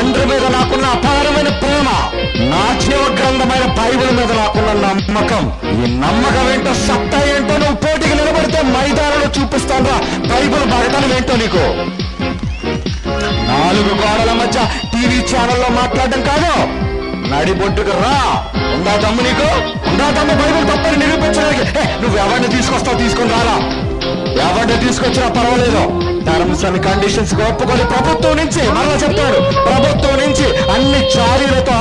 తండ్రి మీద నాకున్న అపారమైన ప్రేమ నా జీవ గ్రంథమైన బైబిల్ మీద నాకున్న నమ్మకం. ఈ నమ్మకం ఏంటో సత్త ఏంటో నువ్వు పోటీకి నిలబడితే మైదానంలో చూపిస్తాను రా. బైబిల్ ఏంటో నీకు? నాలుగు గోడల మధ్య టీవీ ఛానల్లో మాట్లాడడం కాదు. నడిబొడ్డుకు రా. ఉందా తమ్ము నీకు? ఉందా తమ్ము బైబుల్ తప్పని నిరూపించడానికి? నువ్వు ఎవరిని తీసుకొస్తావు తీసుకుని రారా? తీసుకొచ్చిన పర్వాలేదు. టర్మ్స్ కండిషన్స్ గొప్పకొని ప్రభుత్వం నుంచి మరలా చెప్తాడు. ప్రభుత్వం నుంచి అన్ని చారీలతో